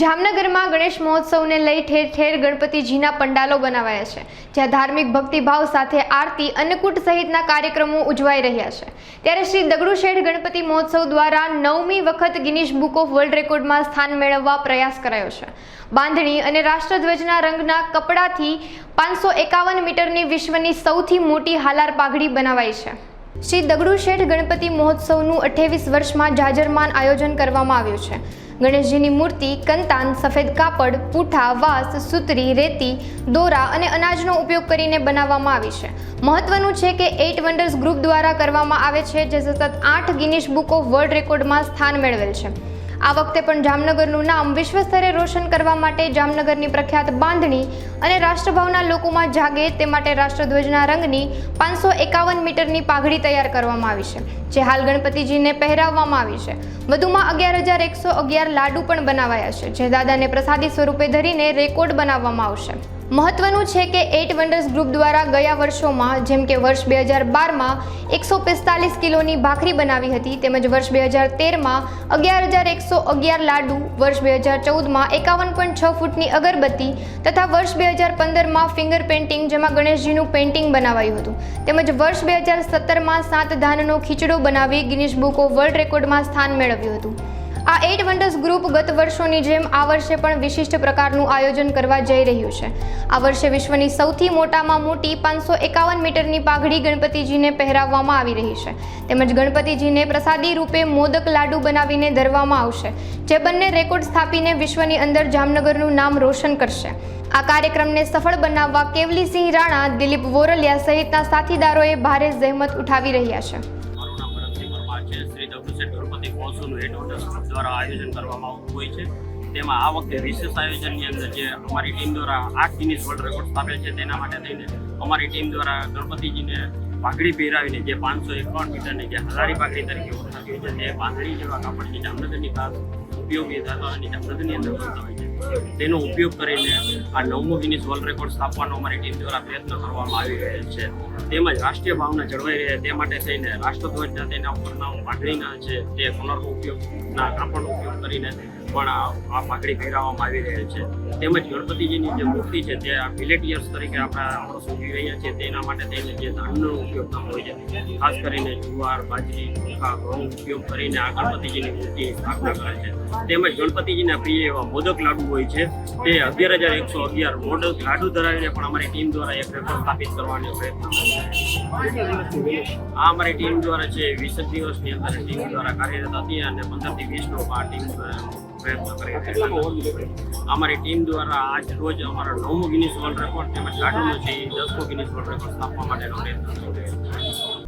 જામનગરમાં ગણેશ મહોત્સવને લઈ ઠેર ઠેર ગણપતિજીના પંડાલો બનાવાયા છે, જ્યાં ધાર્મિક ભક્તિભાવ સાથે આરતી, અન્નકૂટ સહિતના કાર્યક્રમો ઉજવાઈ રહ્યા છે. ત્યારે શ્રી દગડુશેઠ ગણપતિ મહોત્સવ દ્વારા નવમી વખત ગિનિશ બુક ઓફ વર્લ્ડ રેકોર્ડમાં સ્થાન મેળવવા પ્રયાસ કરાયો છે. બાંધણી અને રાષ્ટ્રધ્વજના રંગના કપડાથી પાંચસો એકાવન મીટરની વિશ્વની સૌથી મોટી હાલાર પાઘડી બનાવાઈ છે. શ્રી દગડુ શેઠ ગણપતિ મહોત્સવનું અઠ્યાવીસ વર્ષમાં જાજરમાન આયોજન કરવામાં આવ્યું છે. ગણેશજીની મૂર્તિ, કંતાન, સફેદ કાપડ, પૂઠા, વાસ, સૂતરી, રેતી, દોરા અને અનાજનો ઉપયોગ કરીને બનાવવામાં આવી છે. મહત્વનું છે કે એઇટ વન્ડર્સ ગ્રુપ દ્વારા કરવામાં આવે છે, જે સતત આઠ ગિનિશ બુક ઓફ વર્લ્ડ રેકોર્ડમાં સ્થાન મેળવેલ છે. આ વખતે પણ જામનગરનું નામ વિશ્વ સ્તરે રોશન કરવા માટે જામનગરની પ્રખ્યાત બાંધણી અને રાષ્ટ્રભાવના લોકોમાં જાગે તે માટે રાષ્ટ્રધ્વજના રંગની પાંચસો એકાવન મીટરની પાઘડી તૈયાર કરવામાં આવી છે, જે હાલ ગણપતિજીને પહેરાવવામાં આવી છે. વધુમાં અગિયાર હજાર એકસો અગિયાર લાડુ પણ બનાવાયા છે, જે દાદાને પ્રસાદી સ્વરૂપે ધરીને રેકોર્ડ બનાવવામાં આવશે. મહત્વનું છે કે એટ વન્ડર્સ ગ્રુપ દ્વારા ગયા વર્ષોમાં, જેમ કે વર્ષ બે હજાર બારમાં, એકસો પિસ્તાલીસ કિલોની ભાખરી બનાવી હતી, તેમજ વર્ષ બે હજાર તેરમાં, અગિયાર હજાર એકસો અગિયાર લાડુ, વર્ષ બે હજાર ચૌદમાં, એકાવન પોઈન્ટ છ ફૂટની અગરબત્તી, તથા વર્ષ બે હજાર પંદરમાં ફિંગર પેઇન્ટિંગ, જેમાં ગણેશજીનું પેઇન્ટિંગ બનાવાયું હતું. તેમજ વર્ષ બે હજાર સત્તરમાં સાત ધાનનો ખીચડો બનાવી ગિનિશ બુક ઓફ વર્લ્ડ રેકોર્ડમાં સ્થાન મેળવ્યું હતું. આ એટ વન્ડર્સ ગ્રુપ ગત વર્ષોની જેમ આ વર્ષે પણ વિશિષ્ટ પ્રકારનું આયોજન કરવા જઈ રહ્યું છે. આ વર્ષે વિશ્વની સૌથી મોટામાં મોટી પાંચસો એકાવન મીટરની પાઘડી ગણપતિજીને પહેરાવવામાં આવી રહી છે. તેમજ ગણપતિજીને પ્રસાદી રૂપે મોદક લાડુ બનાવીને ધરવામાં આવશે, જે બંને રેકોર્ડ સ્થાપીને વિશ્વની અંદર જામનગરનું નામ રોશન કરશે. આ કાર્યક્રમને સફળ બનાવવા કેવલીસિંહ રાણા, દિલીપ વોરલિયા સહિતના સાથીદારોએ ભારે જહેમત ઉઠાવી રહ્યા છે. ભરતસિંહ શ્રી દક્ષિણ ગણપતિ કોન્સુલ હેડ ઓર્ડર્સ દ્વારા આયોજન કરવામાં આવતું હોય છે તેમાં આ વખતે વિશેષ આયોજનની અંદર જે અમારી ટીમ દ્વારા આઠ ગિનિસ વર્લ્ડ રેકોર્ડ સ્થાપેલ છે તેના માટે થઈને અમારી ટીમ દ્વારા ગણપતિજીને પાઘડી પહેરાવીને જે પાંચસો એકાવન મીટરની જે હલારી પાઘડી તરીકે ઓળખાતી હોય છે તે બાંધણી જેવા કાપડની જામનગરની ખાસ ઉપયોગી થતા અને જામનગરની અંદર બનતા હોય છે તેનો ઉપયોગ કરીને આ નવમો ગિનિસ વર્લ્ડ રેકોર્ડ સ્થાપવાનો અમારી ટીમ દ્વારા પ્રયત્ન કરવામાં આવી રહેલ છે. તેમજ રાષ્ટ્રીય ભાવના જળવાઈ રહે તે માટે થઈને રાષ્ટ્રધ્વજના તેના ઉપરના પાઘડીના છે તે પુનર્ ઉપયોગના કાપડનો ઉપયોગ કરીને પણ આ પાઘડી પહેરાવવામાં આવી રહેલ છે. તેમજ ગણપતિજીની જે મૂર્તિ છે તે આ મિલેટિયર્સ તરીકે આપણા આપણે સૂચવી રહ્યા છીએ તેના માટે તેને જે ધાનનો ઉપયોગ થતો હોય છે. ખાસ કરીને જુવાર, બાજરી ચોખા ઘઉં ઉપયોગ કરીને આ ગણપતિજીની મૂર્તિ સ્થાપના કરે છે. તેમજ ગણપતિજીના પ્રિય એવા મોદક લાડુ હોય છે. તે અગિયાર હજાર એકસો અગિયાર મોદક લાડુ ધરાવીને પણ અમારી ટીમ દ્વારા એક રેકોર્ડ સ્થાપિત કરવાનો પ્રયત્ન. આ અમારી ટીમ દ્વારા છે વીસ દિવસની અંદર ટીમ દ્વારા કાર્યરત હતી અને પંદરથી વીસનો આ ટીમ પ્રયત્ન કરી છે. અમારી ટીમ દ્વારા આજ રોજ અમારો નવમો ગિનિસ વર્લ્ડ રેકોર્ડ તેમજ લાડુનો છે એ દસમો ગિનિસ વર્લ્ડ રેકોર્ડ સ્થાપવા માટેનો પ્રયત્ન કર્યો છે.